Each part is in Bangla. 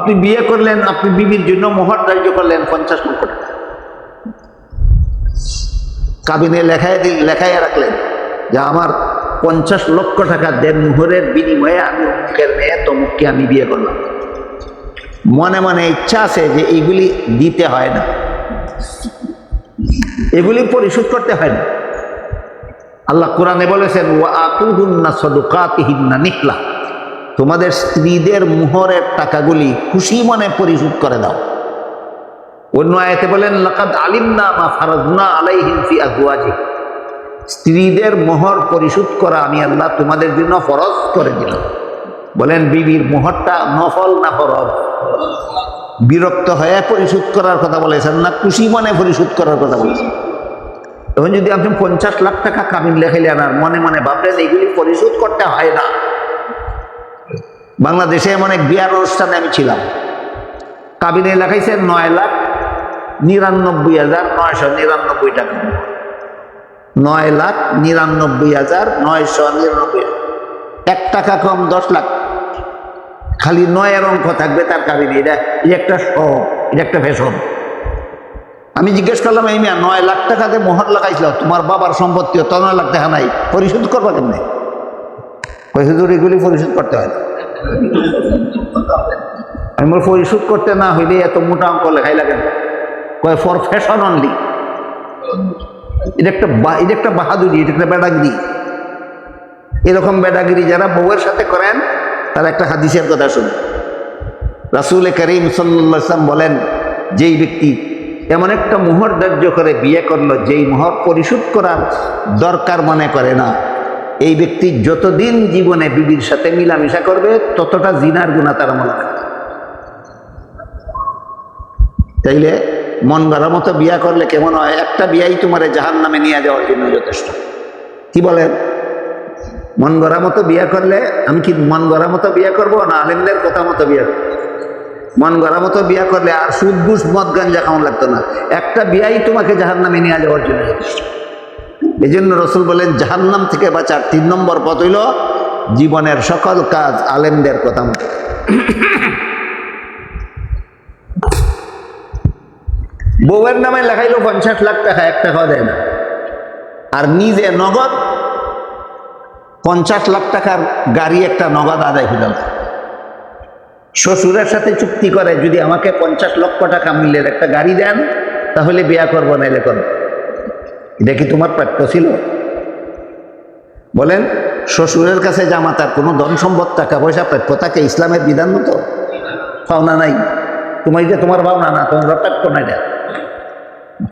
আপনি বিয়ে করলেন, আপনি বিবির জন্য মোহর ধার্য করলেন পঞ্চাশ লক্ষ টাকা। কাবিনে লেখায় লেখায় রাখলেন যে আমার পঞ্চাশ লক্ষ টাকা দেন মোহরের বিনিময়ে আমি অমুকের মেয়ে, তমুককে আমি বিয়ে করলাম। মনে মনে ইচ্ছা আছে যে এইগুলি দিতে হয় না। এগুলি পরিশোধ করতে হয় না। আল্লাহ কোরআনে বলেছেন, ওয়া আতুহুন্না সদুকাতিহিন্না নিকলা। তোমাদের স্ত্রীদের মোহরের টাকাগুলি খুশি মনে পরিশোধ করে দাও। অন্য আয়াতে বলেন, লাকাদ আলিমনা মা ফারাজনা আলাইহিম ফি আজওয়াজি স্ত্রীদের মোহর পরিশোধ করা আমি আল্লাহ তোমাদের জন্য ফরজ করে দিলাম। বলেন, বিবির মোহরটা নফল না ফরজ? বিরক্ত হয়ে পরিশোধ করার কথা বলেছেন না, খুশি মনে পরিশোধ করার কথা বলেছেন। এখন যদি আপনি পঞ্চাশ লাখ টাকা কামিন লেখাইলেন আর মনে মনে ভাবলেন, এগুলি পরিশোধ করতে হয় না। বাংলাদেশে এমন এক বিয়ার অনুষ্ঠানে আমি ছিলাম। কাবিনে লেখাইছে নয় লাখ নিরানব্বই হাজার নয়শো নিরানব্বই টাকা। নয় লাখ নিরানব্বই হাজার নয়শো নিরানব্বই। এক টাকা কম দশ লাখ। খালি নয়ের অঙ্ক থাকবে তার কাবিনে, এটা একটা শখ, এটা একটা ফ্যাশন। আমি জিজ্ঞেস করলাম, এই মিয়া, নয় লাখ টাকাতে মোহর লাগাইছিল তোমার বাবার সম্পত্তি তো নয় লাখ টাকা নাই, পরিশোধ করবা কেমনে? পরিশোধ এগুলি পরিশোধ করতে হয় না। আমি বলি পরিশোধ করতে না হইলে এত মোটা অঙ্ক লেখাই লাগে কয় ফর ফ্যাশন অনলি এটা একটা এটা একটা বাহাদুরি, এটা একটা বেডাগিরি এরকম বেডাগিরি যারা বউয়ের সাথে করেন, তার একটা হাদিসের কথা শুনুন রাসুল করিম সাল্লাম বলেন, যেই ব্যক্তি এমন একটা মোহর ধার্য করে বিয়ে করল, যেই মোহর পরিশোধ করার দরকার মনে করে না এই ব্যক্তি যতদিন জীবনে বিবির সাথে মিলামিশা করবে, ততটা জিনার গুণা তার মনে রাখবে তাইলে মন গড়ার মতো বিয়া করলে কেমন হয়? একটা বিয়াই তোমার জাহান নামে নিয়ে যাওয়ার জন্য যথেষ্ট। কি বলেন? মন গড়া মতো বিয়া করলে আমি কি মন গড়া মতো বিয়া করব না আলেমদের কথা মতো বিয়া করব? মন গড়া মতো বিয়া করলে আর সুদ ঘুষ মদ গাঞ্জা কেমন লাগতো না। একটা বিয়াই তোমাকে জাহান নামে নিয়ে যাওয়ার জন্য যথেষ্ট। এই জন্য রসুল বলেন, জাহান্নাম থেকে বাঁচার তিন নম্বর পথ হইল জীবনের সকল কাজ আলেমদের কথা মতো বউয়ের নামে লেখাইলো পঞ্চাশ লাখ টাকা এক টাকাও দেয় না। আর নিজে নগদ পঞ্চাশ লাখ টাকার গাড়ি একটা নগদ আদায় ফেলাল শ্বশুরের সাথে চুক্তি করে, যদি আমাকে পঞ্চাশ লক্ষ টাকা মূল্যের একটা গাড়ি দেন, তাহলে বিয়া করব, নাইলে করব। এটা কি তোমার প্রাপ্য ছিল? বলেন, শ্বশুরের কাছে জামাতার কোনো ধন সম্পদ, টাকা পয়সা প্রাপ্য থাকে ইসলামের বিধান মতো? পাওনা নাই। তোমার যে তোমার পাওনা না, তোমার প্রাপ্য না এটা।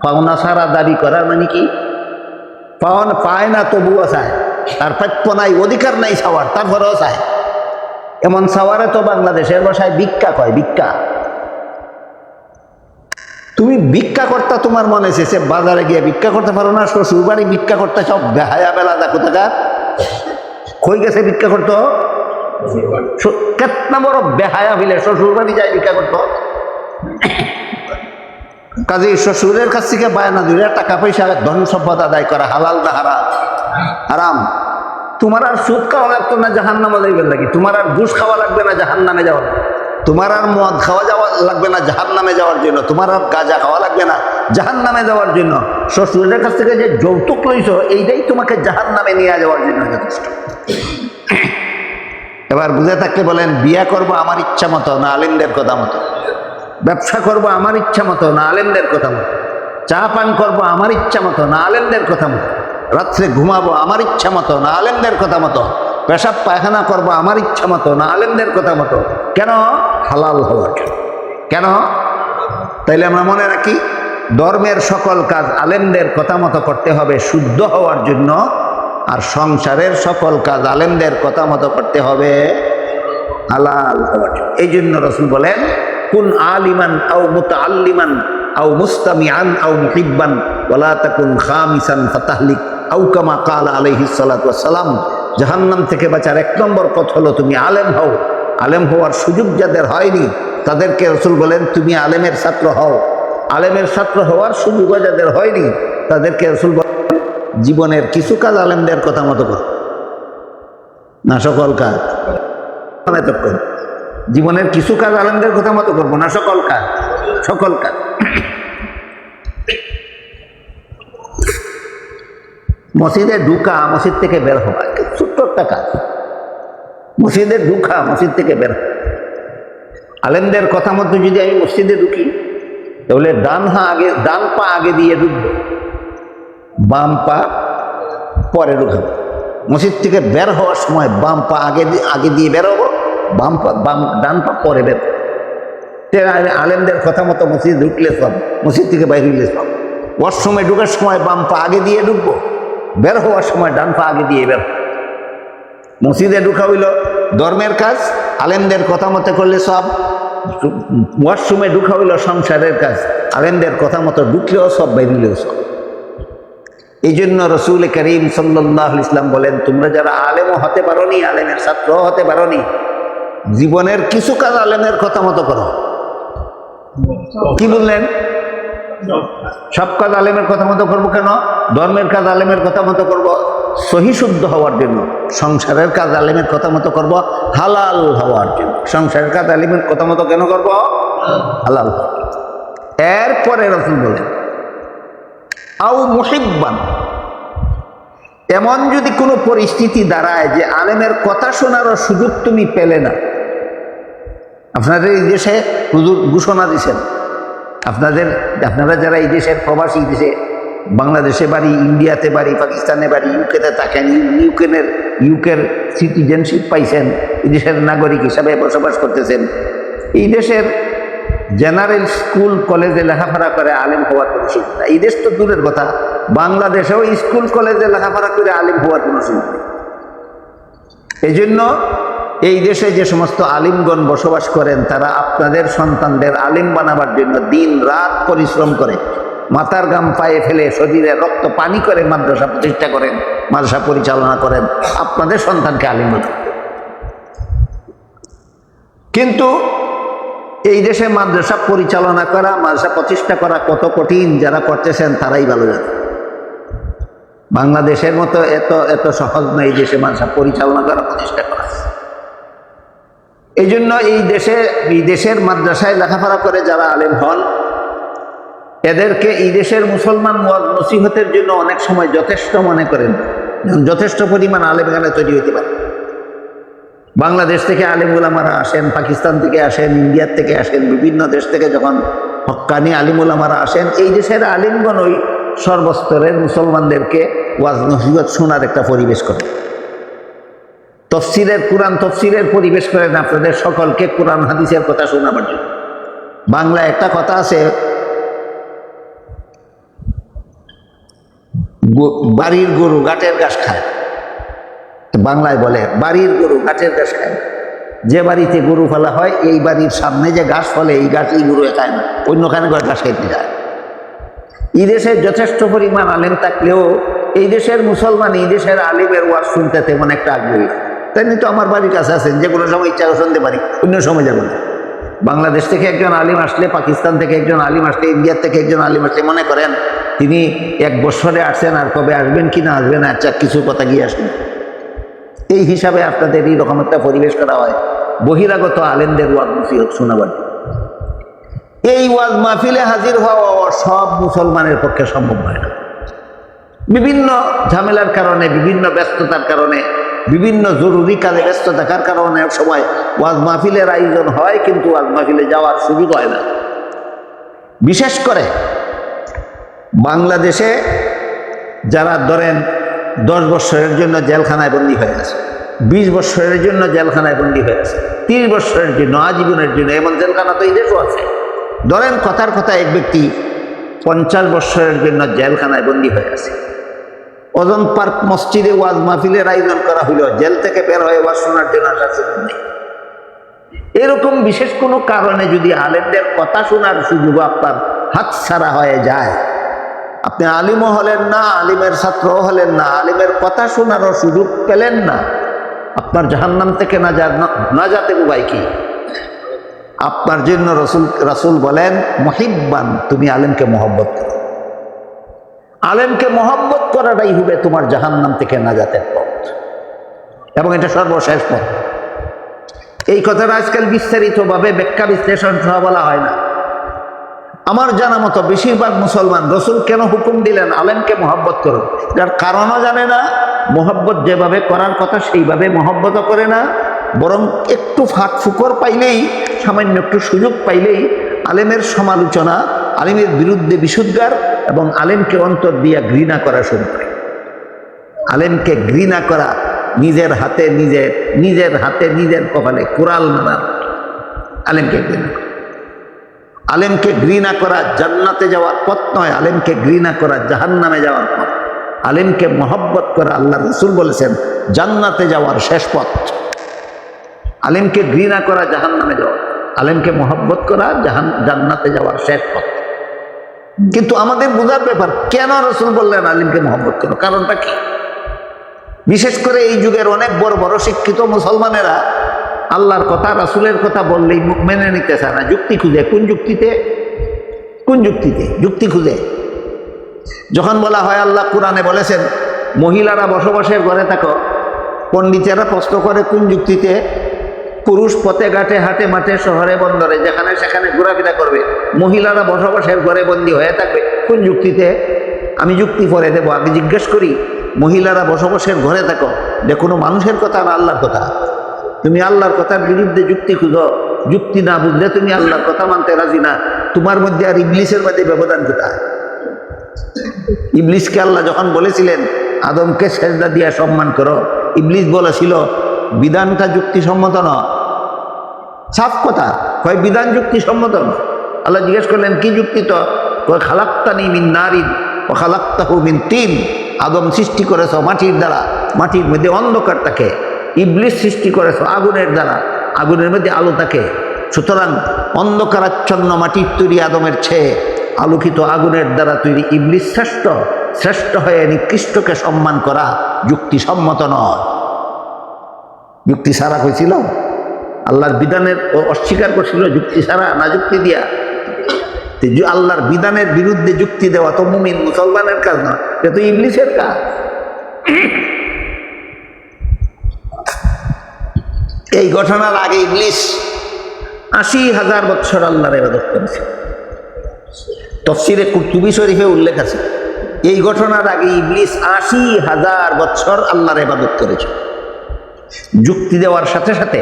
পাওনা সারা দাবি করার মানে কি? পাওনা পায় না, তবুও চায়। তার প্রাপ্য নাই, অধিকার নাই সাওয়ার তারপরেও চায়। এমন সাওয়ারে তো বাংলাদেশের ভাষায় ভিক্ষা কয়, ভিক্ষা। তুমি ভিক্ষা কর্তা তোমার মনে এসেছে বাজারে গিয়ে ভিক্ষা করতে পারো না, শ্বশুর বাড়ি ভিক্ষা করতে সব বেহায়া বেলা দেখো টাকা কই গেছে ভিক্ষা করতো কেতনা বড় বেহায়া হইলে শ্বশুর বাড়ি যায় ভিক্ষা করতো কাজে শ্বশুরের কাছ থেকে বায়না ধরে টাকা পয়সা, ধন সম্পদ আদায় করা, হালাল না হারাম? হারাম। তোমার আর সুদ খাওয়া লাগতো না জাহান নামে যাইবেন নাকি তোমার আর ঘুষ খাওয়া লাগবে না জাহান নামে যাওয়ার তোমার আর মদ খাওয়া যাওয়া লাগবে না জাহান নামে যাওয়ার জন্য। তোমার আর গাঁজা খাওয়া লাগবে না জাহান নামে যাওয়ার জন্য। শ্বশুরের কাছ থেকে যে যৌতুক লইছ, এইটাই তোমাকে জাহান নামে নিয়ে যাওয়ার জন্য যথেষ্ট। এবার বুঝে থাকলে বলেন, বিয়া করব আমার ইচ্ছা মতো, না আলিমদের কথা মতো। ব্যবসা করব আমার ইচ্ছা মতো, না আলেমদের কথা মতো। চা পান করব আমার ইচ্ছা মতো, না আলেমদের কথা মতো। রাত্রে ঘুমাবো আমার ইচ্ছা মতো, না আলেমদের কথা মতো। পেশাব পায়খানা করব, আমার ইচ্ছা মতো, না আলেমদের কথা মতো কেন হালাল জন্য। কেন তাইলে আমরা মনে রাখি, ধর্মের সকল কাজ আলেমদের কথা মতো করতে হবে, শুদ্ধ হওয়ার জন্য, আর সংসারের সকল কাজ আলেমদের কথা মতো করতে হবে, হালাল হওয়ার। এই জন্য রসুল বলেন, কুন আলিমান আও মুতাআল্লিমান আও মুস্তামিআন আও মুহিব্বান, ওয়ালা তাকুন খামিসান ফাতাহলিক আও কামা কালা সালাম জাহান্নাম থেকে বাঁচার এক নম্বর পথ হলো তুমি আলেম হও। আলেম হওয়ার সুযোগ যাদের হয়নি, তাদেরকে রসুল বলেন, তুমি আলেমের ছাত্র হও। আলেমের ছাত্র হওয়ার সুযোগ যাদের হয়নি, তাদেরকে রসুল বলেন, জীবনের কিছু কাজ আলেমদের কথা মতো করো। না সকল কাজ। জীবনের কিছু কাজ আলেমদের কথা মতো করব না সকল কাজ সকল কাজ। মসজিদে ঢুকা, মসজিদ থেকে বের হওয়া। ছোট্ট কাজ মসজিদে ঢুকা, মসজিদ থেকে বের। আলেমদের কথা মতো যদি আমি মসজিদে ঢুকি, তাহলে ডান হা আগে, ডান পা আগে দিয়ে ঢুকবো। বাম পা পরে ঢুকাবো। মসজিদ থেকে বের হওয়ার সময় বাম পা আগে আগে দিয়ে বের হব, বাম পা, বাম, ডান পা পরে বের আলেমদের কথা মতো মসজিদ ঢুকলে সব, মসজিদ থেকে বাইরে হইলে সব। ওয়াশরুমে ঢুকার সময় বাম পা আগে দিয়ে ঢুকবো, বের হওয়ার সময় ডান পা আগে দিয়ে বের। মসজিদে ঢুকা হইল ধর্মের কাজ আলেমদের কথা মতো করলে সব ওয়াশরুমে ঢুকা হইল সংসারের কাজ আলেমদের কথা মতো ঢুকলেও সব বাইরিলেও সব। এই জন্য রসুল করিম সাল্লাহ ইসলাম বলেন তোমরা যারা আলেমও হতে পারো নি আলেমের ছাত্র হতে পারো নি জীবনের কিছু কাজ আলেমের কথা মতো করো। কি বললেন? সব কাজ আলেমের কথা মতো করব কেন? ধর্মের কাজ আলেমের কথা মতো করব? সহি শুদ্ধ হওয়ার জন্য। সংসারের কাজ আলেমের কথা মতো করব, হালাল হওয়ার জন্য। সংসারের কাজ আলেমের কথা মতো কেন করব? হালাল। এরপরে রসুল বলেন আউ মুহিব্বান। এমন যদি কোনো পরিস্থিতি দাঁড়ায় যে আলেমের কথা শোনারও সুযোগ তুমি পেলে না। আপনাদের এই দেশে হুজুর ঘোষণা দিছেন। আপনাদের, আপনারা যারা এই দেশের প্রবাসী, দেশে বাংলাদেশে বাড়ি ইন্ডিয়াতে বাড়ি পাকিস্তানে বাড়ি ইউকেতে থাকেন ইউক্রেনের ইউকের সিটিজেনশিপ পাইছেন, এই দেশের নাগরিক হিসাবে বসবাস করতেছেন। এই দেশের জেনারেল স্কুল কলেজে লেখাপড়া করে আলেম হওয়ার কোনো নেই। এই দেশ তো দূরের কথা, বাংলাদেশেও স্কুল কলেজে লেখাপড়া করে আলেম হওয়ার কোনো নেই। এই জন্য এই দেশে যে সমস্ত আলিমগণ বসবাস করেন, তারা আপনাদের সন্তানদের আলিম বানাবার জন্য দিন রাত পরিশ্রম করে। মাথার গাম পায়ে ফেলে শরীরে রক্ত পানি করে মাদ্রাসা প্রতিষ্ঠা করেন, মাদ্রাসা পরিচালনা করেন, আপনাদের সন্তানকে আলিম কিন্তু এই দেশে মাদ্রাসা পরিচালনা করা, মাদ্রাসা প্রতিষ্ঠা করা কত কঠিন, যারা করতেছেন তারাই ভালো জানে। বাংলাদেশের মতো এত এত সহজ নয় এই দেশে মাদ্রাসা পরিচালনা করা, প্রতিষ্ঠা করা। এই জন্য এই দেশে, এই দেশের মাদ্রাসায় লেখাপড়া করে যারা আলেম হন এদেরকে এই দেশের মুসলমান নসিহতের জন্য অনেক সময় যথেষ্ট মনে করেন। যথেষ্ট পরিমাণ আলেম এখানে তৈরি হতে পারে। বাংলাদেশ থেকে আলিম উলামারা আসেন, পাকিস্তান থেকে আসেন ইন্ডিয়ার থেকে আসেন, বিভিন্ন দেশ থেকে যখন হক্কানি আলিম উলামারা আসেন, এই দেশের আলিমগণ ওই সর্বস্তরের মুসলমানদেরকে ওয়াজ নসিহত শোনার একটা পরিবেশ করে। তফসিরের কোরআন তফসিরের পরিবেশ করেন আপনাদের সকলকে কোরআন হাদিসের কথা শোনাবার জন্য। বাংলা একটা কথা আছে বাড়ির গরু গাটের ঘাস খায়। বাংলায় বলে, বাড়ির গরু গাছের ঘাস খায়। যে বাড়িতে গরু ফেলা হয়, এই বাড়ির সামনে যে ঘাস ফলে, এই ঘাস এই গরু খায় না। অন্যখানে করে ঘাস খাইতে যায়। এই দেশে যথেষ্ট পরিমাণ আলেম থাকলেও, এই দেশের মুসলমান, এই দেশের আলিমের ওয়াজ শুনতে তেমন একটা আগ্রহী তেমনি তো আমার বাড়ির কাছে আছেন, যে কোনো সময় ইচ্ছা শুনতে পারি, অন্য সময় যাব না। বাংলাদেশ থেকে একজন আলিম আসলে, পাকিস্তান থেকে একজন আলিম আসলে, ইন্ডিয়ার থেকে একজন আলিম আসলে মনে করেন তিনি এক বছরে আসছেন আর কবে আসবেন, কি না আসবেন আর আচ্ছা কিছু কথা গিয়ে আসবেন এই হিসাবে আপনাদের এইরকম একটা পরিবেশ করা হয়। বহিরাগত আলেমদের ওয়াজ নসিহত শোনাবার। এই ওয়াজ মাহফিলে হাজির হওয়া সব মুসলমানের পক্ষে সম্ভব হয় না। বিভিন্ন ঝামেলার কারণে, বিভিন্ন ব্যস্ততার কারণে, বিভিন্ন জরুরি কাজে ব্যস্ত থাকার কারণে সময় ওয়াজ মাহফিলের আয়োজন হয়, কিন্তু ওয়াজ মাহফিলে যাওয়ার সুযোগ হয় না। বিশেষ করে বাংলাদেশে যারা ধরেন দশ বছরের জন্য জেলখানায় বন্দী হয়ে আছে, বিশ বৎসরের জন্য জেলখানায় বন্দী হয়ে আছে, তিরিশ বৎসরের জন্য, আজীবনের জন্য, এমন জেলখানা তো এই দেশও আছে। ধরেন কথার কথা এক ব্যক্তি পঞ্চাশ বৎসরের জন্য জেলখানায় বন্দী হয়ে আছে। ওজন পার্ক মসজিদে ওয়াজ মাহফিলের আয়োজন করা হইল জেল থেকে বের হয়ে ওয়াজ শোনার জন্য আসার এরকম বিশেষ কোনো কারণে যদি আলেমদের কথা শোনার সুযোগ আপনার হাত ছাড়া হয়ে যায় আপনি আলিমও হলেন না, আলিমের ছাত্রও হলেন না, আলিমের কথা শোনারও সুযোগ পেলেন না। আপনার জাহান্নাম থেকে না যা না যাতে উপায় কি? আপনার জন্য রসুল, রাসুল বলেন, মহিব্বান, তুমি আলেমকে মহব্বত করো। আলেমকে মহব্বত করাটাই হবে তোমার জাহান্নাম থেকে নাজাতের পথ। এবং এটা সর্বশেষ পথ। এই কথাটা আজকাল বিস্তারিতভাবে ব্যাখ্যা বিশ্লেষণ সহ বলা হয় না। আমার জানা মতো বেশিরভাগ মুসলমান রসুল কেন হুকুম দিলেন? আলেমকে মহব্বত করো যার কারণও জানে না, মহব্বত যেভাবে করার কথা সেইভাবে মহব্বতও করে না। বরং একটু ফাঁক ফুকর পাইলেই, সামান্য একটু সুযোগ পাইলেই আলেমের সমালোচনা, আলেমের বিরুদ্ধে বিশুদ্ধার এবং আলেমকে অন্তর দিয়া ঘৃণা করা শুরু করে। আলেমকে ঘৃণা করা নিজের হাতে, নিজের নিজের হাতে, নিজের কপালে কোরাল মারার আলেমকে ঘৃণা করা। আলেমকে ঘৃণা করা জান্নাতে যাওয়ার পথ নয়, আলেমকে ঘৃণা করা জাহান্নামে যাওয়ার পথ। আলেমকে মহব্বত করা আল্লাহ রসুল বলেছেন, জান্নাতে যাওয়ার শেষ পথ। আলেমকে ঘৃণা করা জাহান্নামে যাওয়া, আলেমকে মহব্বত করা জাহান, জান্নাতে যাওয়ার শেষ পথ। কিন্তু আমাদের বোঝার ব্যাপার, কেন রসুল বললেন আলিমকে মহব্বত করো? কারণটা কি? বিশেষ করে এই যুগের অনেক বড় বড় শিক্ষিত মুসলমানেরা আল্লাহর কথা, রাসুলের কথা বললেই মুখ মেনে নিতে চায় না। যুক্তি খুঁজে। কোন যুক্তিতে? কোন যুক্তিতে? যুক্তি খুঁজে। যখন বলা হয় আল্লাহ কোরআনে বলেছেন, মহিলারা বসবাসের ঘরে থাকো, পণ্ডিতেরা প্রশ্ন করে কোন যুক্তিতে? পুরুষ পথে ঘাটে, হাটে, মাঠে, শহরে, বন্দরে, যেখানে সেখানে ঘোরাফেরা করবে, মহিলারা বসবাসের ঘরে বন্দী হয়ে থাকবে, কোন যুক্তিতে? আমি যুক্তি পরে দেবো। আমি জিজ্ঞেস করি, মহিলারা বসবাসের ঘরে থাকো যে কোনো মানুষের কথা না আল্লাহর কথা? তুমি আল্লাহর কথার বিরুদ্ধে যুক্তি খুঁজো। যুক্তি না বুঝলে তুমি আল্লাহর কথা মানতে রাজি না। তোমার মধ্যে আর ইংলিশের মধ্যে ব্যবধান কোথায়? ইবলিসকে আল্লাহ যখন বলেছিলেন, আদমকে সেজদা দিয়া সম্মান করো। ইবলিস বলেছিল, বিধানটা যুক্তিসম্মত নয়। সাফ কথা। কয়, বিধান যুক্তিসম্মত নয়। আল্লাহ জিজ্ঞেস করলেন, কি যুক্তি তো? কয়, খালাক্তানি মিন নারিন ও খালাক্তাহু মিন তিন। আদম সৃষ্টি করেছ মাটির দ্বারা। মাটির মধ্যে অন্ধকার থাকে। ইবলিস সৃষ্টি করেছ আগুনের দ্বারা। আগুনের মধ্যে আলো থাকে। সুতরাং অন্ধকারাচ্ছন্ন মাটির তৈরি আদমের ছেয়ে, আলোকিত আগুনের দ্বারা তৈরি ইবলিস শ্রেষ্ঠ। শ্রেষ্ঠ হয়ে নিকৃষ্টকে সম্মান করা যুক্তিসম্মত নয়। যুক্তি সারা হয়েছিল আল্লাহর বিধানের অস্বীকার করছিল যুক্তি সারা, না যুক্তি দিয়া? আল্লাহর বিধানের বিরুদ্ধে যুক্তি দেওয়া তো মুমিন, মুসলমানের কাজ না এটা তো ইবলিসের কাজ। এই ঘটনার আগে ইবলিস আশি হাজার বছর আল্লাহর এবাদত করেছে। তফসিরে কুতুবি শরীফে উল্লেখ আছে, এই ঘটনার আগে ইবলিস আশি হাজার বছর আল্লাহর এবাদত করেছে। যুক্তি দেওয়ার সাথে সাথে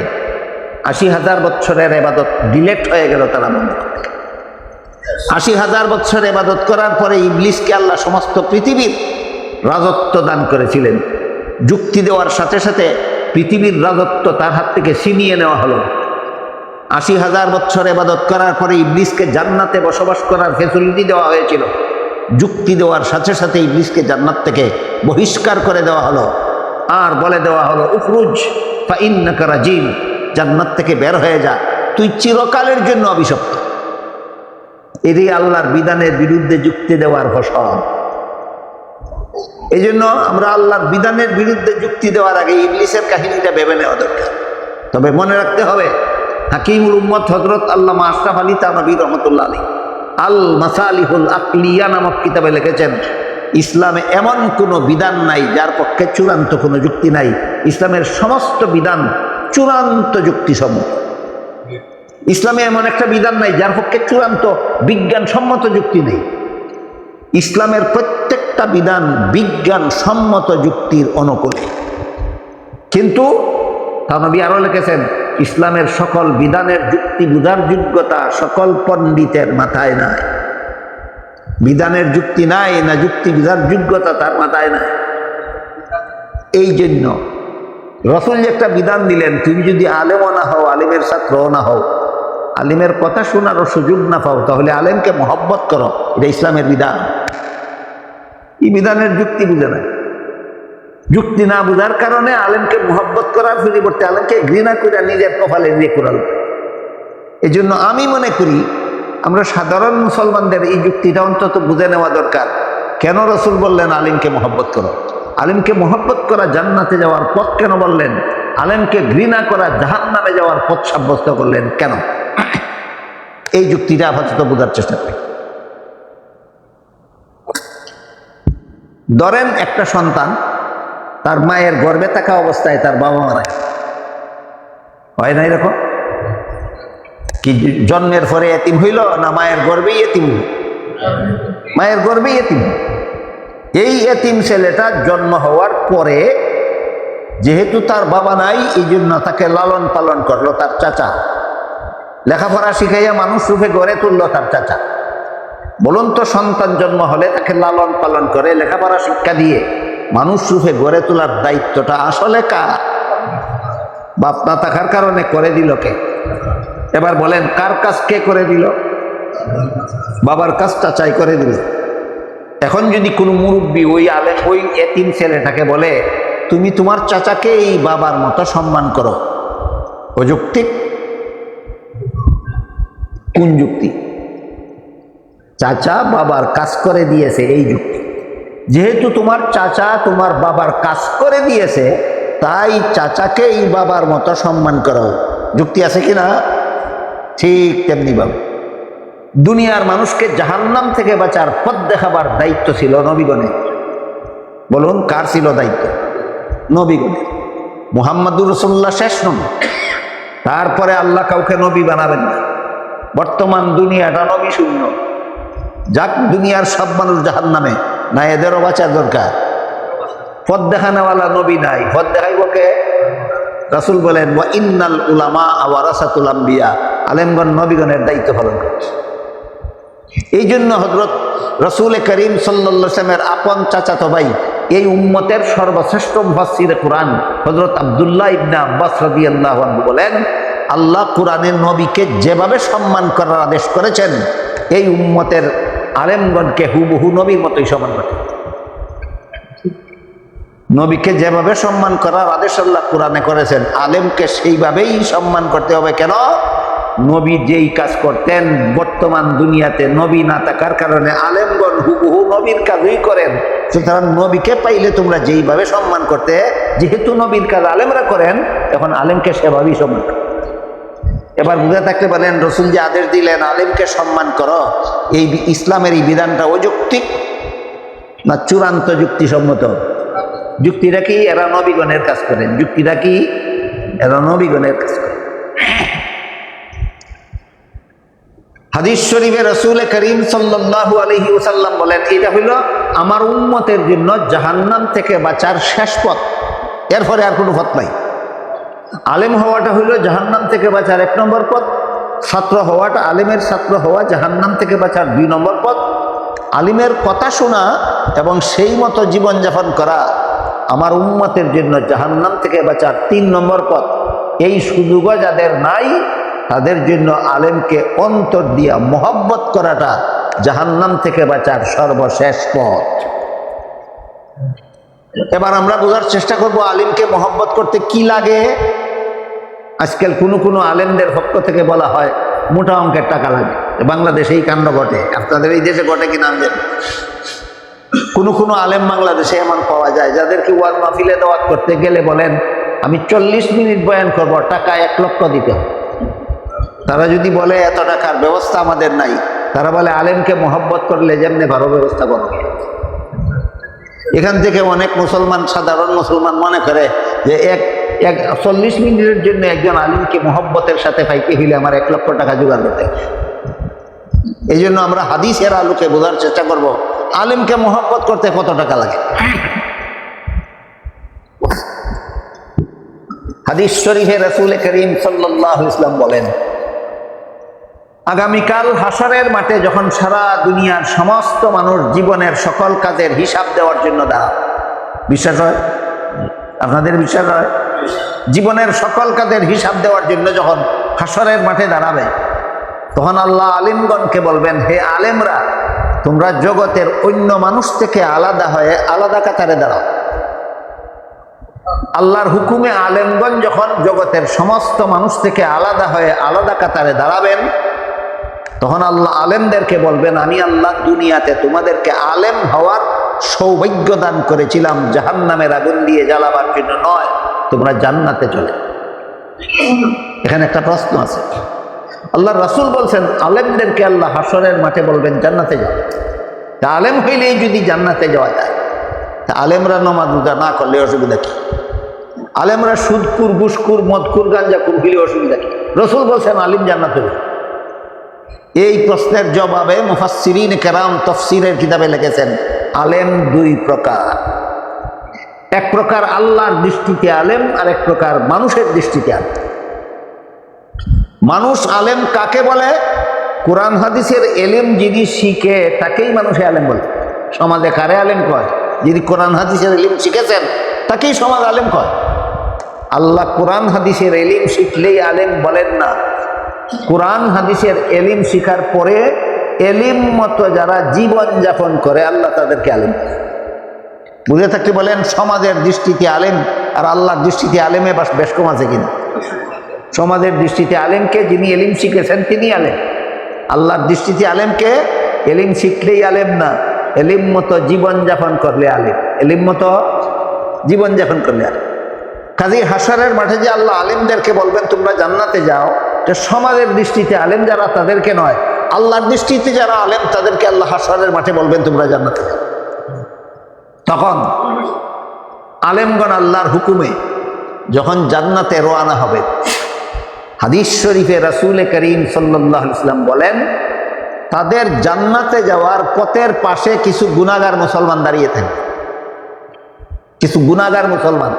আশি হাজার বছরের এবাদত ডিলেট হয়ে গেল তারা বন্ধ করে আশি হাজার বছর এবাদত করার পরে ইবলিসকে আল্লাহ সমস্ত পৃথিবীর রাজত্ব দান করেছিলেন। যুক্তি দেওয়ার সাথে সাথে পৃথিবীর রাজত্ব তার হাত থেকে ছিনিয়ে নেওয়া হলো। আশি হাজার বছর এবাদত করার পরে ইবলিসকে জান্নাতে বসবাস করার ফেসিলিটি দেওয়া হয়েছিল। যুক্তি দেওয়ার সাথে সাথে ইবলিসকে জান্নাত থেকে বহিষ্কার করে দেওয়া হলো। আর বলে দেওয়া হলো উফরুজ বা ইন্নাকারা জিন জান্নাত থেকে বের হয়ে যা। তুই চিরকালের জন্য অভিশপ্ত। এরই আল্লাহর বিধানের বিরুদ্ধে যুক্তি দেওয়ার ফসল। এই জন্য আমরা আল্লাহর বিধানের বিরুদ্ধে যুক্তি দেওয়ার আগে ইংলিশের কাহিনীটা ভেবে নেওয়া দরকার। তবে মনে রাখতে হবে, হাকিমুল উম্মত হজরত আল্লাহ আশরাফ আলী তানবী রহমতুল্লাহ আলী আল মাসালিহুল আকলিয়া নামক কিতাবে লিখেছেন, ইসলামে এমন কোনো বিধান নাই যার পক্ষে চূড়ান্ত কোনো যুক্তি নাই। ইসলামের সমস্ত বিধান চূড়ান্ত যুক্তিসম্মত। ইসলামে এমন একটা বিধান নাই যার পক্ষে চূড়ান্ত বিজ্ঞানসম্মত যুক্তি নেই। ইসলামের প্রত্যেকটা বিধান বিজ্ঞান সম্মত যুক্তির অনুকূলে। কিন্তু তানবী আরও লিখেছেন, ইসলামের সকল বিধানের যুক্তি বুঝার যোগ্যতা সকল পণ্ডিতের মাথায় নাই। বিধানের যুক্তি নাই না যুক্তি বুঝার যোগ্যতা তার মাথায় নাই। এই জন্য রসুল যে একটা বিধান দিলেন, তুমি যদি আলেমও না হও, আলিমের ছাত্রও না হও, আলিমের কথা শোনারও সুযোগ না পাও, তাহলে আলেমকে মহব্বত করো। এটা ইসলামের বিধান। এই বিধানের যুক্তি বুঝে না যুক্তি না বুঝার কারণে আলেমকে মহব্বত করার পরিবর্তে আলেমকে ঘৃণা করে নিজের কপালে নিয়ে করাল এই জন্য আমি মনে করি আমরা সাধারণ মুসলমানদের এই যুক্তিটা অন্তত বুঝে নেওয়া দরকার। কেন রসুল বললেন, আলিমকে মহব্বত করো? আলিমকে মহব্বত করা জান্নাতে যাওয়ার পথ কেন বললেন? আলেমকে ঘৃণা করা জাহান নামে যাওয়ার পথ সাব্যস্ত করলেন কেন? এই যুক্তিটা আপাতত বোঝার চেষ্টা করি। ধরেন একটা সন্তান, তার মায়ের গর্বে থাকা অবস্থায় তার বাবা মারা হয় না এরকম? কি জন্মের পরে এতিম হইল না মায়ের গর্বেই এতিম মায়ের গর্বেই এতিম। এই এতিম ছেলেটা জন্ম হওয়ার পরে যেহেতু তার বাবা নাই এই জন্য তাকে লালন পালন করল তার চাচা। লেখাপড়া শিখাইয়া মানুষ রূপে গড়ে তুললো তার চাচা। বলুন তো, সন্তান জন্ম হলে তাকে লালন পালন করে লেখাপড়া শিক্ষা দিয়ে মানুষ রূপে গড়ে তোলার দায়িত্বটা আসলে কার? বাপ না থাকার কারণে করে দিল কে? এবার বলেন, কার কাজ কে করে দিল? বাবার কাজটা চাই করে দিল। এখন যদি কোনো মুরব্বী ওই আলে ওই এতিম ছেলেটাকে বলে, তুমি তোমার চাচাকে এই বাবার মতো সম্মান করো। অযৌক্তিক কোন যুক্তি? চাচা বাবার কাজ করে দিয়েছে এই যুক্তি। যেহেতু তোমার চাচা তোমার বাবার কাজ করে দিয়েছে, তাই চাচাকে এই বাবার মতো সম্মান করো। যুক্তি আছে কি না ঠিক তেমনি বাবু দুনিয়ার মানুষকে জাহান্নাম থেকে বাঁচার পথ দেখাবার দায়িত্ব ছিল নবীগণের। বলুন, কার ছিল দায়িত্ব? নবীগণের। মুহাম্মাদুর রসুল্লাহ শেষ নবী। তারপরে আল্লাহ কাউকে নবী বানাবেন না। বর্তমান দুনিয়াটা নবী শূন্য। যাক, দুনিয়ার সব মানুষ জাহান নামে না এদেরও বাঁচার দরকার। পথ দেখানেওয়ালা নবী নাই। পথ দেখাইব কে? রাসুল বলেন, ওয়া ইন্নাল উলামা আওয়ারাসাতুল আম্বিয়া। আলেমগণ, নবীগণের দায়িত্ব পালন করছে। এই জন্য হজরত রসুল করিম সাল্লামের আপন চাচাতো ভাই, এই উম্মতের সর্বশ্রেষ্ঠ মুফাসসির কোরআন হজরত আবদুল্লাহ ইবনা আব্বাস রাদিয়াল্লাহু আনহু বলেন, আল্লাহ কোরআনের নবীকে যেভাবে সম্মান করার আদেশ করেছেন, এই উম্মতের আলেমগণকে হুবহু নবীর মতোই সম্মান করে। নবীকে যেভাবে সম্মান করার আদেশ আল্লাহ কোরআনে করেছেন, আলেমকে সেইভাবেই সম্মান করতে হবে কেন? নবী যেই কাজ করতেন, বর্তমান দুনিয়াতে নবী না থাকার কারণে আলেমগণ হুবহু নবীর কাজই করেন। সুতরাং নবীকে পাইলে তোমরা যেইভাবে সম্মান করতে, যেহেতু নবীর কাজ আলেমরা করেন, এখন আলেমকে সেভাবেই সম্মান। এবার বুঝে থাকতে পারেন, রসুল যে আদেশ দিলেন, আলেমকে সম্মান করো, এই ইসলামের এই বিধানটা অযৌক্তিক না চূড়ান্ত যুক্তিসম্মত? যুক্তিটা কি? এরা নবীগণের কাজ করেন যুক্তিটা কি? এরা নবীগণের কাজ করেন হাদিস শরীফে রসুল করিম সাল্লাল্লাহু আলাইহি ওসাল্লাম বলেন, এটা হইল আমার উন্মতের জন্য জাহান্নাম থেকে বাঁচার শেষ পথ। এরপরে আর কোনো পথ নাই। আলেম হওয়াটা হইল জাহান্নাম থেকে বাঁচার এক নম্বর পথ। ছাত্র হওয়াটা আলেমের ছাত্র হওয়া, জাহান্নাম থেকে বাঁচার দুই নম্বর পথ। আলিমের কথা শোনা এবং সেই মতো জীবনযাপন করা আমার উন্মতের জন্য জাহান্নাম থেকে বাঁচার তিন নম্বর পথ। এই সুযোগও যাদের নাই, তাদের জন্য আলেমকে অন্তর দিয়া মহব্বত করাটা জাহান্নাম থেকে বাঁচার সর্বশেষ পথ। এবার আমরা বোঝার চেষ্টা করব আলিমকে মহব্বত করতে কি লাগে। আজকাল কোনো কোনো আলেমদের পক্ষ থেকে বলা হয়, মোটা অঙ্কের টাকা লাগে। বাংলাদেশে এই কাণ্ড ঘটে। আপনাদের এই দেশে ঘটে কি নাম জানি কোনো কোনো আলেম বাংলাদেশে এমন পাওয়া যায়, যাদেরকে ওয়াজ মাহফিলে দাওয়াত করতে গেলে বলেন, আমি চল্লিশ মিনিট বয়ান করব, টাকা এক লক্ষ দিতে হবে। তারা যদি বলে, এত টাকার ব্যবস্থা আমাদের নাই। তারা বলে, আলেমকে মহব্বত করলে যেমনি ভালো ব্যবস্থা করো। এখান থেকে অনেক মুসলমান, সাধারণ মুসলমান মনে করে যে এক এক চল্লিশ মিনিটের জন্য একজন আলিমকে মহব্বতের সাথে পাইতে হইলে আমার এক লক্ষ টাকা জোগাড় করতে এই জন্য আমরা হাদিসের আলোকে বোঝার চেষ্টা করব, আলিমকে মহব্বত করতে কত টাকা লাগে? হাদিস শরীফে রসুল করিম সাল্লাহ ইসলাম বলেন আগামীকাল হাসরের মাঠে যখন সারা দুনিয়ার সমস্ত মানুষ জীবনের সকল কাজের হিসাব দেওয়ার জন্য দাঁড়ায়, বিশ্বাস হয়? আপনাদের বিশ্বাস হয়? জীবনের সকল কাজের হিসাব দেওয়ার জন্য যখন হাসরের মাঠে দাঁড়াবে, তখন আল্লাহ আলিমগণকে বলবেন, হে আলেমরা, তোমরা জগতের অন্য মানুষ থেকে আলাদা হয়ে আলাদা কাতারে দাঁড়াও। আল্লাহর হুকুমে আলেমগণ যখন জগতের সমস্ত মানুষ থেকে আলাদা হয়ে আলাদা কাতারে দাঁড়াবেন তখন আল্লাহ আলেমদেরকে বলবেন, আমি আল্লাহ দুনিয়াতে তোমাদেরকে আলেম হওয়ার সৌভাগ্য দান করেছিলাম জাহান নামের আগুন দিয়ে জ্বালাবার জন্য নয়, তোমরা জান্নাতে চলে এখানে একটা প্রশ্ন আছে। আল্লাহ রাসুল বলছেন, আলেমদেরকে আল্লাহ হাসরের মাঠে বলবেন, জান্নাতে যাও। তা আলেম হইলেই যদি জান্নাতে যাওয়া যায়, তা আলেমরা নমাজ রোজা না করলে অসুবিধা কি? আলেমরা সুদকুর বুসকুর মদকুর, গাঞ্জাকুর গিলে অসুবিধা কি? রসুল বলছেন, আলিম জান্নাতে যাবে। এই প্রশ্নের জবাবে মুফাসসিরিন কেরাম তফসিরের কিতাবে লিখেছেন, আলেম দুই প্রকার। এক প্রকার আল্লাহর দৃষ্টিতে আলেম আর এক প্রকার মানুষের দৃষ্টিতে আলেম। মানুষ আলেম কাকে বলে? কোরআন, হাদিসের এলেম যিনি শিখে, তাকেই মানুষে আলেম বলে। সমাজে কারে আলেম কয়? যিনি কোরআন, হাদিসের এলিম শিখেছেন, তাকেই সমাজ আলেম কয়। আল্লাহ কোরআন, হাদিসের এলিম শিখলেই আলেম বলেন না। কোরআন হাদিসের এলিম শিখার পরে এলিম মতো যারা জীবন যাপন করে, আল্লাহ তাদেরকে আলেম বুঝে থাকতে বলেন, সমাজের দৃষ্টিতে আলেম, আর আল্লাহর দৃষ্টিতে আলেমে বেশ কম আছে কিনা? সমাজের দৃষ্টিতে আলেমকে যিনি এলিম শিখেছেন তিনি আলেম। আল্লাহর দৃষ্টিতে আলেমকে এলিম শিখলেই আলেম না। এলিম মতো জীবনযাপন করলে আলেম। এলিম মতো জীবনযাপন করলে আলেম। কাজী হাসারের মাঠে যে আল্লাহ আলেমদেরকে বলবেন, তোমরা জান্নাতে যাও। যে সমাজের দৃষ্টিতে আলেম যারা, তাদেরকে নয়। আল্লাহর দৃষ্টিতে যারা আলেম, তাদেরকে আল্লাহ হাসারের মাঠে বলবেন, তোমরা জান্নাতে তখন আলেমগণ আল্লাহর হুকুমে যখন জান্নাতে রোয়ানা হবে, হাদিস শরীফে রাসুল করিম সাল্লাহ ইসলাম বলেন, তাদের জান্নাতে যাওয়ার পথের পাশে কিছু গুণাগার মুসলমান দাঁড়িয়ে থাকবে। কিছু গুণাগার মুসলমান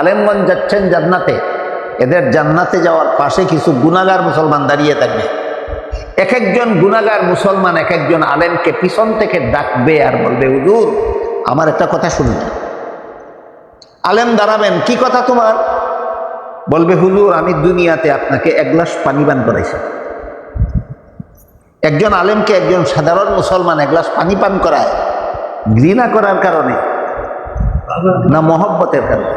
আলেমগঞ্জ যাচ্ছেন জান্নাতে এদের জান্নাতে যাওয়ার পাশে কিছু গুণাগার মুসলমান দাঁড়িয়ে থাকবে। এক একজন গুণাগার মুসলমান, এক একজন আলেমকে পিছন থেকে ডাকবে আর বলবে, হুজুর, আমার একটা কথা শুনুন। আলেম দাঁড়াবেন, কি কথা তোমার? বলবে, হুজুর, আমি দুনিয়াতে আপনাকে এক গ্লাস পানি পান করাইছি। একজন আলেমকে একজন সাধারণ মুসলমান এক গ্লাস পানি পান করায়, ঘৃণা করার কারণে না, মহব্বতের কারণে?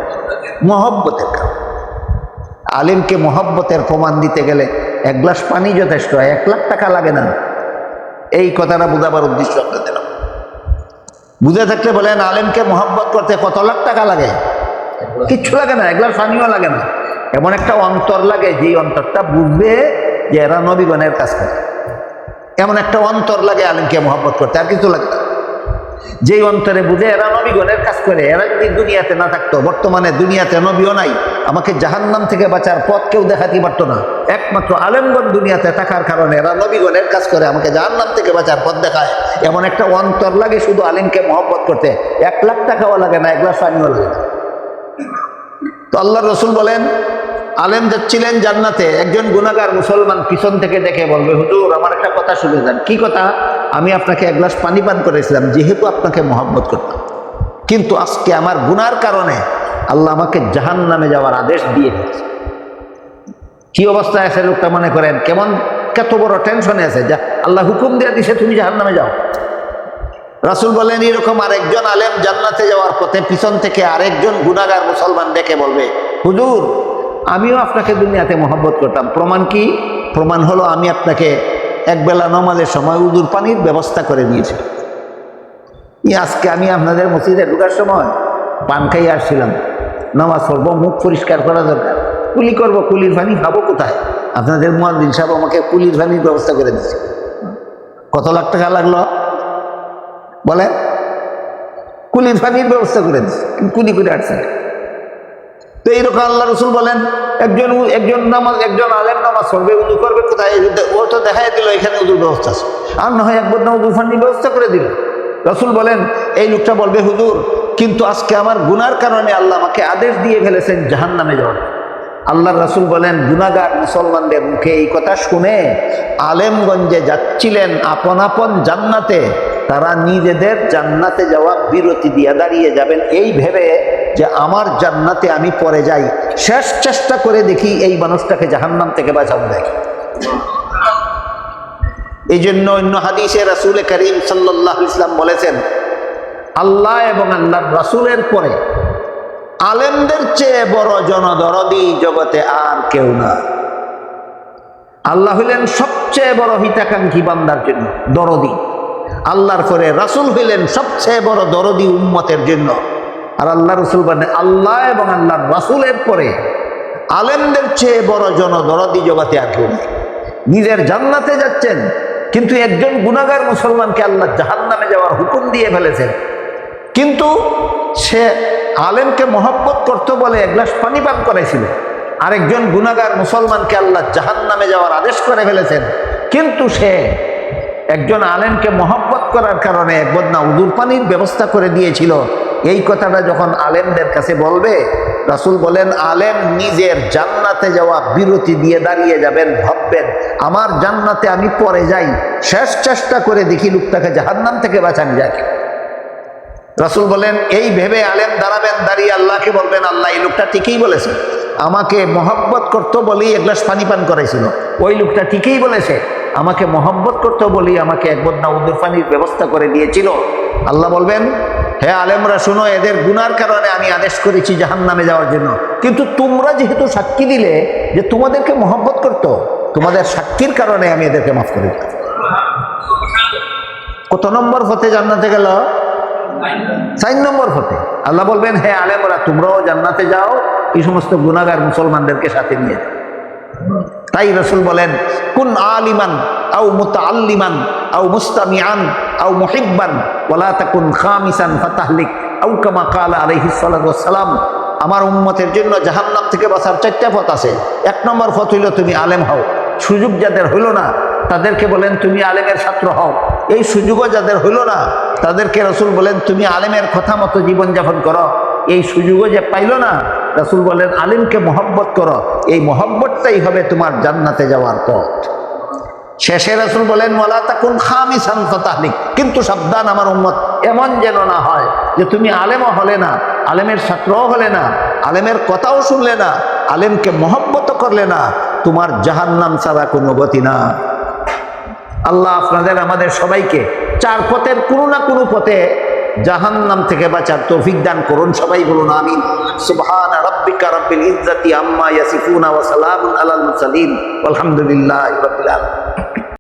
মহব্বতের কারণে। আলেমকে মহব্বতের প্রমাণ দিতে গেলে এক গ্লাস পানি যথেষ্ট হয় এক লাখ টাকা লাগে না। এই কথাটা বোঝাবার উদ্দেশ্য আপনাদের। বুঝে থাকলে বলেন, আলেমকে মহব্বত করতে কত লাখ টাকা লাগে? কিচ্ছু লাগে না, এক গ্লাস পানিও লাগে না। এমন একটা অন্তর লাগে, যেই অন্তরটা বুঝবে যে এরা নবীগণের কাজ করে। এমন একটা অন্তর লাগে আলেমকে মহব্বত করতে, আর কিছু লাগে না। যেই অন্তরে বুঝে এরা নবীগণের কাজ করে, এরা যদি দুনিয়াতে না থাকতো, বর্তমানে দুনিয়াতে নবীও নাই, আমাকে জাহান্নাম থেকে বাঁচার পথ কেউ দেখাতে পারতো না। একমাত্র আলেমগণ দুনিয়াতে থাকার কারণে এরা নবীগণের কাজ করে, আমাকে জাহান্নাম থেকে বাঁচার পথ দেখায়। এমন একটা অন্তর লাগে শুধু আলিমকে মহব্বত করতে। এক লাখ টাকাও লাগে না, এক লাখ পানিও লাগে না। তো আল্লাহ রসুল বলেন আলেম যাচ্ছিলেন জান্নাতে, একজন গুণাগার মুসলমান পিছন থেকে দেখে বলবে, হুজুর, আমার একটা কথা শুনে যান। কি কথা? আমি আপনাকে এক গ্লাস পানি পান করেছিলাম, যেহেতু আপনাকে মহব্বত করতাম। কিন্তু আজকে আমার গুনার কারণে আল্লাহ আমাকে জাহান নামে যাওয়ার আদেশ দিয়ে দিয়েছে। কি অবস্থায় আছে লোকটা মনে করেন? কেমন? কত বড় টেনশনে আছে। যা, আল্লাহ হুকুম দিয়ে দিছে, তুমি জাহান নামে যাও। রাসুল বলেন, এরকম আরেকজন আলেম জান্নাতে যাওয়ার পথে পিছন থেকে আরেকজন গুনাগার মুসলমান ডেকে বলবে, হুজুর আমিও আপনাকে দুনিয়াতে মহব্বত করতাম। প্রমাণ কি? প্রমাণ হলো আমি আপনাকে একবেলা নমাজের সময় উদুর পানির ব্যবস্থা করে দিয়েছি। আজকে আমি আপনাদের মসজিদে ঢুকার সময় পান খাই আসছিলাম। নামাজ পড়ব, মুখ পরিষ্কার করা দরকার। কুলি করব, কুলির পানি খাব কোথায়? আপনাদের মুয়াদ্দিন সাহেব আমাকে কুলির পানির ব্যবস্থা করে দিয়েছে। কত লাখ টাকা লাগল? বলে কুলির পানির ব্যবস্থা করে দিচ্ছে কুলি করে আসছে তো এইরকম আল্লাহ রসুল বলেন, একজন একজন নামাজ, একজন আলেম নামাজ করবে উদু করবে কোথায়? ও তো দেখাই দিল, এখানে উদুর ব্যবস্থা আছে। আর না হয় একবার না উদু ফান্ডি ব্যবস্থা করে দিল। রসুল বলেন, এই লোকটা বলবে, হুজুর, কিন্তু আজকে আমার গুনার কারণে আল্লাহ আমাকে আদেশ দিয়ে ফেলেছেন জাহান নামে যাওয়ার। আল্লাহ রাসুল বলেন গুনাগার মুসলমানদের মুখে এই কথা শুনে আলেমগঞ্জে যাচ্ছিলেন আপন আপন জান্নাতে। তারা নিজেদের জান্নাতে যাওয়া বিরতি দিয়ে দাঁড়িয়ে যাবেন। এই ভেবে যে আমার জান্নাতে আমি পরে যাই, শেষ চেষ্টা করে দেখি এই মানুষটাকে জাহান্নাম থেকে বাঁচানো দেয় এই জন্য অন্য হাদিসে রাসুল করিম সাল্লাহ ইসলাম বলেছেন, আল্লাহ এবং আল্লাহ রাসুলের পরে আলেমদের চেয়ে বড় জনদরদি জগতে আর কেউ না। আল্লাহ হইলেন সবচেয়ে বড় হিতাকাঙ্ক্ষী বান্দার জন্য, দরদি। আল্লাহর পরে রাসুল হইলেন সবচেয়ে বড় দরদি উম্মতের জন্য। আর আল্লাহ রসুল বলেন আল্লাহ এবং আল্লাহর রাসুলের পরে আলেমদের চেয়ে বড় জনদরদি জগতে আর কেউ নেই। নিজের জান্নাতে যাচ্ছেন, কিন্তু একজন গুণাগার মুসলমানকে আল্লাহ জাহান্নামে যাওয়ার হুকুম দিয়ে ফেলেছেন। কিন্তু সে আলেমকে মহব্বত করতো বলে এক গ্লাস পানি পান করাইছিল। আরেকজন গুনাগার মুসলমানকে আল্লাহ জাহান নামে যাওয়ার আদেশ করে ফেলেছেন। কিন্তু সে একজন আলেমকে মহব্বত করার কারণে এক বদনা উদুর পানির ব্যবস্থা করে দিয়েছিল। এই কথাটা যখন আলেমদের কাছে বলবে, রাসুল বলেন, আলেম নিজের জান্নাতে যাওয়া বিরতি দিয়ে দাঁড়িয়ে যাবেন, ভাববেন, আমার জান্নাতে আমি পরে যাই। শেষ চেষ্টা করে দেখি লোকটাকে জাহান্নাম থেকে বাঁচান যায়। রাসুল বলেন, এই ভেবে আলেম দাঁড়াবেন, দাঁড়িয়ে আল্লাহকে বলবেন, আল্লাহ এই লোকটা ঠিকই বলেছে। আমাকে মহব্বত করতো বলেই এক গ্লাস পানি পান করাইছিল। ওই লোকটা ঠিকই বলেছে। আমাকে মহব্বত করতো বলেই আমাকে এক বদনা উদুর পানির ব্যবস্থা করে দিয়েছিল। আল্লাহ বলবেন হ্যাঁ আলেমরা, শুনো, এদের গুনার কারণে আমি আদেশ করেছি জাহান নামে যাওয়ার জন্য। কিন্তু তোমরা যেহেতু সাক্ষী দিলে যে তোমাদেরকে মহব্বত করতো, তোমাদের সাক্ষীর কারণে আমি এদেরকে মাফ করে দিলাম। কত নম্বর ফতে জান্নাতে গেল? চার নম্বর ফতে। আল্লাহ বলবেন, হে আলেমরা, তোমরাও জান্নাতে যাও, এই সমস্ত গুনাগার মুসলমানদেরকে সাথে নিয়ে তাই রসুল বলেন, কুন আলিমান আও মুতাআল্লিমান আও মুস্তামিআন আও মুহিব্বান, ওয়ালা তাকুন খামিসান ফাতাহলিক। আও কামা কালা সালাম, আমার উম্মতের জন্য জাহান্নাম থেকে বাঁচার চারটা পথ আছে। এক নম্বর পথ হইল, তুমি আলেম হও। সুযোগ যাদের হইল না, তাদেরকে বলেন, তুমি আলেমের ছাত্র হও। এই সুযোগও যাদের হইল না তাদেরকে রসুল বলেন, তুমি আলেমের কথা মতো জীবনযাপন করো। এই সুযোগও যে পাইল না, রসুল বলেন, আলিমকে মহব্বত করো। এই মহব্বতটাই হবে তোমার জান্নাতে যাওয়ার পথ। শেষে রসুল বলেন মলা তাকুন খামি সানফতাহলিক কিন্তু সাবধান আমার উম্মত, এমন যেন না হয় যে তুমি আলেমও হলে না, আলেমের ছাত্রও হলে না, আলেমের কথাও শুনলে না, আলেমকে মহব্বত করলে না, তোমার জাহান্নাম ছাড়া কোনো গতি না। আল্লাহ আপনাদের, আমাদের সবাইকে চার পথের কোনো না কোনো পথে জাহান্নাম থেকে বাঁচার তৌফিক দান করুন। সবাই বলুন আমিন। সুবহান রাব্বিকা রাব্বিল ইজ্জাতি আম্মা ইয়াসিফুনা ওয়া সালামুন আলাল মুরসালিন। আলহামদুলিল্লাহি রাব্বিল আলামিন।